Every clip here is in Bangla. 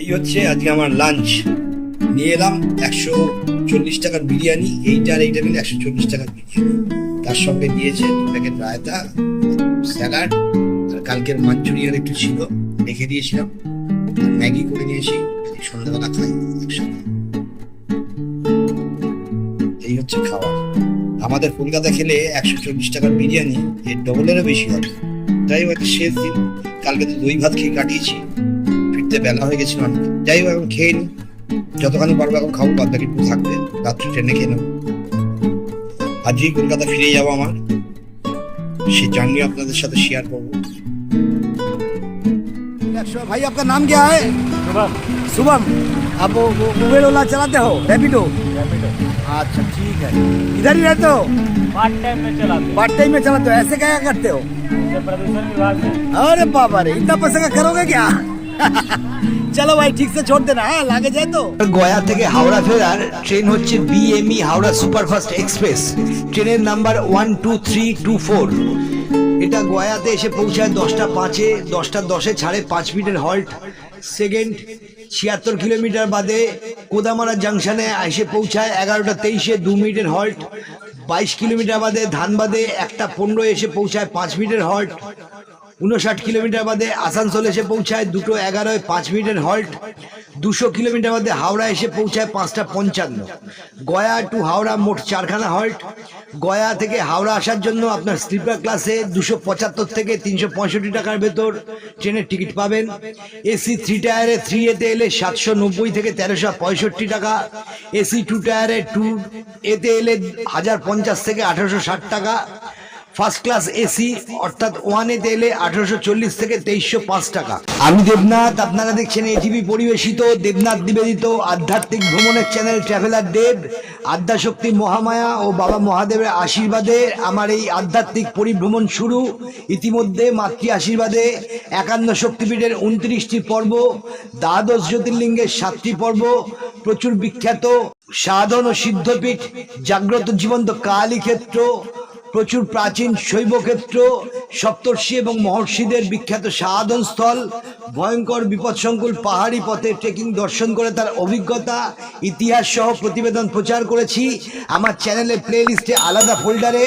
এই হচ্ছে আজকে আমার লাঞ্চ নিয়ে এলাম একশো চল্লিশ টাকার বিরিয়ানি, এইটা আর এইটা মিলে একশো চল্লিশ টাকার বিরিয়ানি। তার সঙ্গে দিয়েছে প্যাকেট রায়তা, স্যালাড, আর কালকের মাঞ্চুরিয়ান একটু ছিল, রেখে দিয়েছিলাম। আর ম্যাগি করে নিয়েছি সন্ধ্যাবেলা খাই একসাথে। এই হচ্ছে খাওয়া। আমাদের কলকাতা খেলে একশো চল্লিশ টাকার বিরিয়ানি, এর ডবলেরও বেশি হবে। যাই হোক একটা শেষ দিন কালকে তো দই ভাত খেয়ে কাটিয়েছি ফিরতে বেলা হয়ে গেছিল অনেক যাই হোক এখন খেয়ে নি যতখানি পারবো এখন খাবো বাদ বাকি একটু থাকবে রাত্রে ট্রেনে খেয়ে নেবো আজকেই কলকাতা ফিরে যাবো আমার সেই জার্নি আপনাদের সাথে শেয়ার করবো भाई आपका नाम क्या है शुभम शुभम आप वो- वो उबेर ओला चलाते हो रैपिडो रैपिडो अच्छा ठीक है इधर ही रहते हो पार्ट टाइम में चलाते पार्ट टाइम में चलाते हो ऐसे क्या करते हो हैं प्रदूषण विभाग में अरे बाबा रे इतना पैसा का करोगे क्या चलो भाई ठीक से छोड़ देना हाँ लागे जाए तो গয়া থেকে হাওড়া ফেরার ট্রেন হচ্ছে বিএমই হাওড়া সুপারফাস্ট এক্সপ্রেস ট্রেনের number one two three two four এটা গয়াতে এসে পৌঁছায় দশটা পাঁচে দশটা দশে ছাড়ে পাঁচ মিনিটের হল্ট সেকেন্ড ছিয়াত্তর কিলোমিটার বাদে কোদামারা জাংশনে এসে পৌঁছায় এগারোটা তেইশে দু মিনিটের হল্ট বাইশ কিলোমিটার বাদে ধানবাদে একটা পনেরো এসে পৌঁছায় পাঁচ মিনিটের হল্ট উনষাট কিলোমিটার বাদে আসানসোল এসে পৌঁছায় দুটো এগারোয় পাঁচ মিনিটের হল্ট দুশো কিলোমিটার বাদে হাওড়া এসে পৌঁছায় পাঁচটা পঞ্চান্ন। গয়া টু হাওড়া মোট চারখানা হল্ট গয়া থেকে হাওড়া আসার জন্য আপনার স্লিপার ক্লাসে দুশো পঁচাত্তর থেকে তিনশো পঁয়ষট্টি টাকার ভেতর ট্রেনের টিকিট পাবেন। এসি থ্রি টায়ারে থ্রি এতে এলে সাতশো নব্বই থেকে তেরোশো পঁয়ষট্টি টাকা। এসি টু টায়ারে টু এতে এলে হাজার পঞ্চাশ থেকে আঠারোশো ষাট টাকা। ফার্স্ট ক্লাস এসি অর্থাৎ ওয়ান এলে আঠারোশো চল্লিশ থেকে তেইশশো পাঁচ টাকা। আমি দেবনাথ, আপনারা দেখছেন এটিভি পরিবেশিত, দেবনাথ নিবেদিত আধ্যাত্মিক ভ্রমণের চ্যানেল ট্রাভেলার দেব আদ্যাশক্তি মহামায়া ও বাবা মহাদেবের আশীর্বাদে আমার এই আধ্যাত্মিক পরিভ্রমণ শুরু। ইতিমধ্যে মাতৃ আশীর্বাদে একান্ন শক্তিপীঠের উনত্রিশটি পর্ব, দ্বাদশ জ্যোতির্লিঙ্গের সাতটি পর্ব, প্রচুর বিখ্যাত সাধন ও সিদ্ধপীঠ, জাগ্রত জীবন্ত কালী ক্ষেত্র প্রচুর প্রাচীন শৈবক্ষেত্র সপ্তর্ষি এবং মহর্ষিদের বিখ্যাত সাধন স্থল ভয়ঙ্কর বিপদসংকুল পাহাড়ি পথে ট্রেকিং দর্শন করে তার অভিজ্ঞতা ইতিহাস সহ প্রতিবেদন প্রচার করেছি আমার চ্যানেলে প্লে লিস্টে আলাদা ফোল্ডারে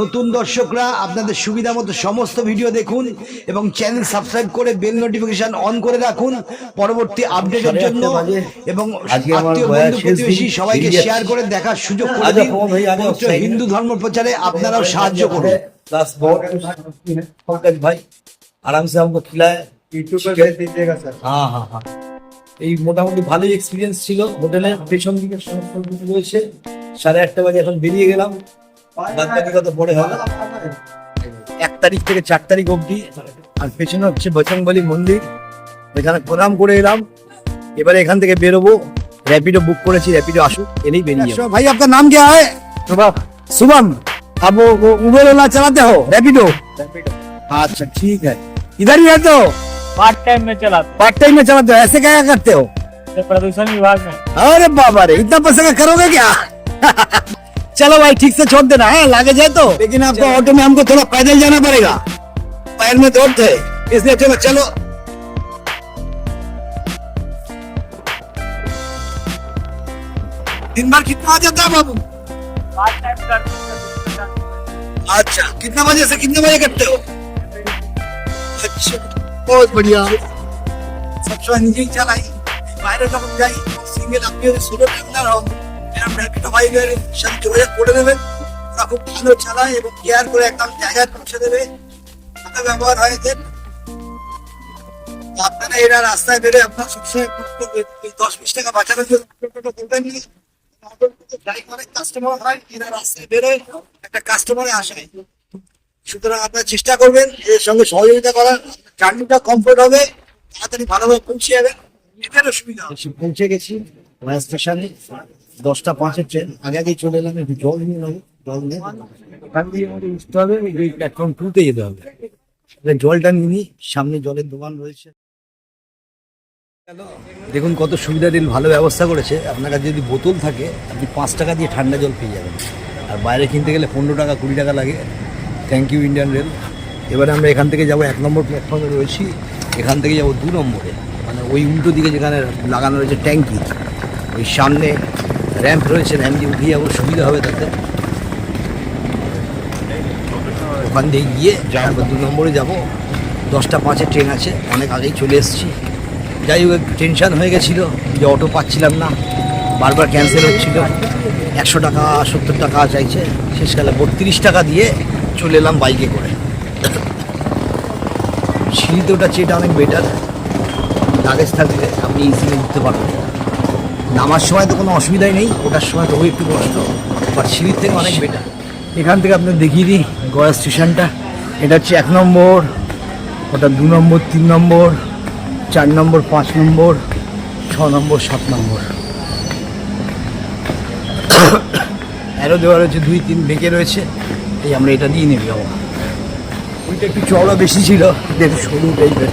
নতুন দর্শকরা আপনাদের সুবিধা মতো সমস্ত ভিডিও দেখুন এবং চ্যানেল সাবস্ক্রাইব করে বেল নোটিফিকেশন অন করে রাখুন পরবর্তী আপডেটের সাড়ে জন্য আটটা বাজে। এবং আজকে আমার আত্মীয় গয়ার বন্ধু শেষ দিন। প্রতিবেশী সবাইকে বেরিয়ে শেয়ার যাচ্ছি। করে দেখার সুযোগ করে আজা দিন পবন ভাই, আজা পবিত্র offside। হিন্দু ধর্ম প্রচারে আপনারাও সাহায্য করুন प्लस बहुत पंकज भाई आराम से हमको खिलाए यूट्यूब पर ठीक है? भेज दीजिएगा सर হ্যাঁ হ্যাঁ হ্যাঁ এই মোটামুটি ভালোই এক্সপিরিয়েন্স ছিল হোটেলে পেছন দিকে সমস্ত কিছু রয়েছে সাড়ে আটটা বাজে এখন বেরিয়ে গেলাম বাদ বাকি কত পরে হবে এক তারিখ থেকে চার তারিখ অবধি আর পেছনে হচ্ছে বজরংবলী মন্দির এখানে প্রণাম করে এলাম এবারে এখান থেকে বেরোবো র্যাপিডো বুক করেছি র্যাপিডো আসুক এলেই বেরিয়ে যাবো अच्छा, भाई आपका नाम क्या है शुभम शुभम आप वो, वो उबेर ओला चलाते हो रैपिडो रैपिडो अच्छा ठीक है इधर ही रहते हो पार्ट टाइम में चलाते पार्ट टाइम में चलाते हो? ऐसे क्या करते हो? प्रदूषण विभाग में। अरे बाबा रे इतना पैसा का करोगे क्या? चलो भाई ठीक से छोड़ देना है लागे जाए तो। लेकिन आपको ऑटो में हमको थोड़ा पैदल जाना पड़ेगा। पैर में दर्द है इसलिए चलो चलो। दिन भर कितना आ जाता है बाबू? पार्ट टाइम अच्छा कितने बजे से कितने बजे करते हो? अच्छा। बहुत बढ़िया सब সময় নিজেই চালাই বাইরে যখন যাই সিঙ্গেল আপনি যদি সোলো ট্রাভেলার হন এরকম র্যাপিডো বাইকের সাথে যোগাযোগ করে নেবেন ওরা খুব ভালো চালায় এবং কেয়ার করে একদম জায়গায় পৌঁছে দেবে ভালো ব্যবহার হয় এদের তো আপনারা এরা রাস্তায় বেরোয় আপনার সবসময় এই দশ বিশ টাকা বাঁচানোর জন্য টোটো করবেন না ড্রাইভারের কাস্টমার হয় এরা রাস্তায় বেরোয় একটা কাস্টমারে আসায় সুতরাং আপনারা চেষ্টা করবেন এর সঙ্গে সহযোগিতা করার। জার্নিটা কমফোর্ট হবে তাড়াতাড়ি ভালোভাবে পৌঁছে যাবেন। এদেরও সুবিধা হবে। পৌঁছে গেছি গয়া স্টেশনে দশটা পাঁচের ট্রেন আগে আগেই চলে এলাম একটু জল নিয়ে নেব। জল নিয়ে ওখান দিয়ে আমাদের উঠতে হবে ওই প্ল্যাটফর্ম টুতে যেতে হবে। জলটা নিয়ে সামনে জলের দোকান রয়েছে। দেখুন কত সুবিধা দিন ভালো ব্যবস্থা করেছে। আপনার কাছে যদি বোতল থাকে আপনি পাঁচ টাকা দিয়ে ঠান্ডা জল পেয়ে যাবেন। আর বাইরে কিনতে গেলে পনেরো টাকা কুড়ি টাকা লাগে। থ্যাংক ইউ ইন্ডিয়ান রেল এবারে আমরা এখান থেকে যাব এক নম্বর প্ল্যাটফর্মে রয়েছি। এখান থেকে যাব দু নম্বরে। মানে ওই উল্টো দিকে যেখানে লাগানো রয়েছে ট্যাঙ্কি, ওই সামনে র্যাম্প রয়েছে র্যাম্প দিয়ে উঠে যাব, সুবিধা হবে তাতে। ওখান দিয়ে গিয়ে তারপর দু নম্বরে যাব। দশটা পাঁচে ট্রেন আছে, অনেক আগেই চলে এসেছি। যাই হোক টেনশান হয়ে গেছিল যে অটো পাচ্ছিলাম না। বারবার ক্যান্সেল হচ্ছিল। একশো টাকা, সত্তর টাকা চাইছে। শেষকালে বত্রিশ টাকা দিয়ে চলে এলাম বাইকে করে। সিঁড়িতে ওটা চেয়েটা অনেক বেটার লাগেজ থাকলে আপনি ইজিলি উঠতে পারবেন। নামার সময় তো কোনো অসুবিধাই নেই ওটার সময় তো একটু কষ্ট বাট সিঁড়ির থেকে অনেক বেটার এখান থেকে আপনি দেখিয়ে দিই গয়া স্টেশনটা। এটা হচ্ছে এক নম্বর, ওটা দু নম্বর, তিন নম্বর, চার নম্বর, পাঁচ নম্বর, ছ নম্বর, সাত নম্বর। অ্যারো দেওয়া রয়েছে দুই, তিন, বেঁকে রয়েছে। এই আমরা এটা দিয়ে নেবে। যাব ওইটা একটু চওড়া বেশি ছিল একটু সরু টাইপের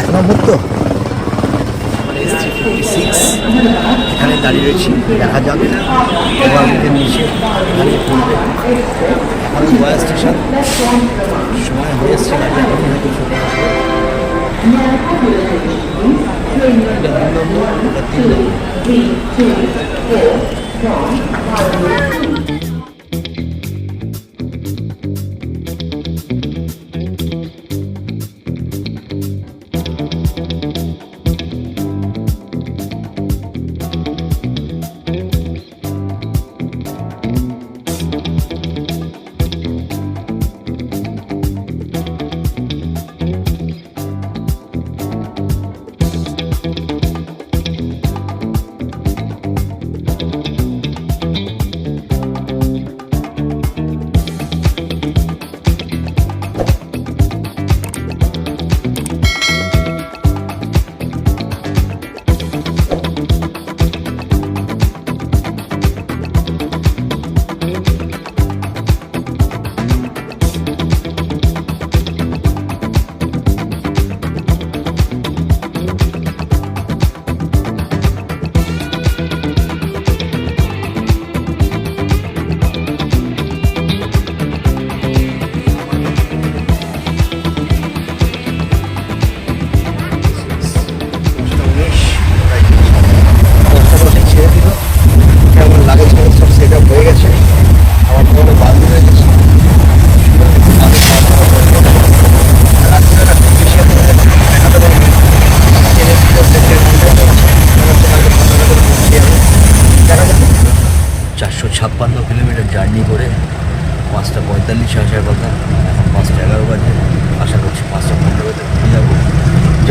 এক নম্বর তো। এখানে দাঁড়িয়ে রয়েছি, দেখা যাবে নিচে এখন গয়া স্টেশন। সময় হয়ে এসছে গাড়ি এখনই হয়তো চলে আসবে তিন নম্বর।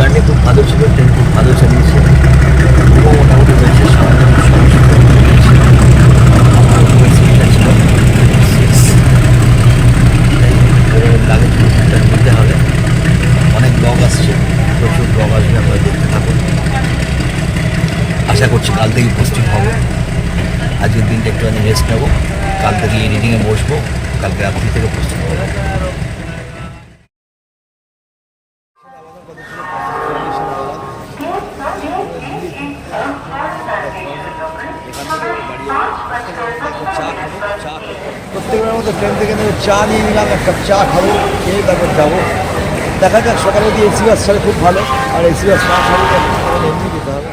জার্নি খুব ভালো ছিল, ট্রেন খুব ভালো চালিয়েছে। ঘুমও মোটামুটি হয়েছে অনেক ব্লগ আসছে, প্রচুর ব্লগ আসবে দেখতে থাকুন। আশা করছি কাল থেকে পোস্টিং হবে। আজকের দিনটা একটু আমি রেস্ট নেব। কাল থেকে এডিটিংয়ে বসবো। কালকে রাত্রি থেকে পোস্টিং হবে। প্রত্যেকের মতো ট্রেন থেকে চা নিয়ে নিলাম, এক কাপ চা খাব, খেয়ে তারপর যাব। দেখা যাক, সকালে দিয়ে এসি বাস ছাড়ে খুব ভালো, আর এসি বাস না ছাড়লে এমনি যেতে হবে।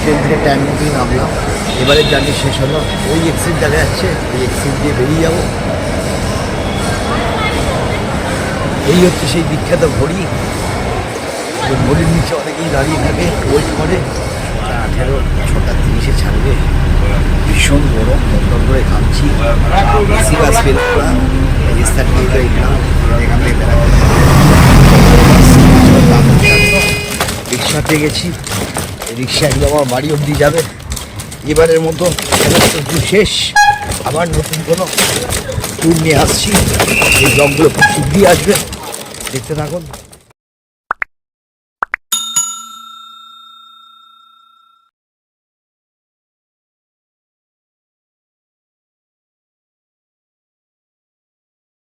ট্রেন থেকে টাইম মতোই নামলাম। এবারে জার্নি শেষ হলো। ওই এক্সিট দেখা যাচ্ছে, ওই এক্সিট দিয়ে বেরিয়ে যাব। এই হচ্ছে সেই বিখ্যাত ঘড়ি। ওই নিচে অনেকেই দাঁড়িয়ে থাকে ওয়েট করে আঠেরো, ছটা, তিরিশে ছাড়বে। ভীষণ গরম, দমদম করে ঘামছি। এসি বাস ফেল বেড়াতে গেছি। রিক্সা একদম আমার বাড়ি অবধি যাবে। এবারের মতো সমস্ত শেষ। আবার নতুন কোনো ট্যুর নিয়ে আসছি। এই ব্লগগুলো খুব শীঘ্রই আসবে। দেখতে থাকুন।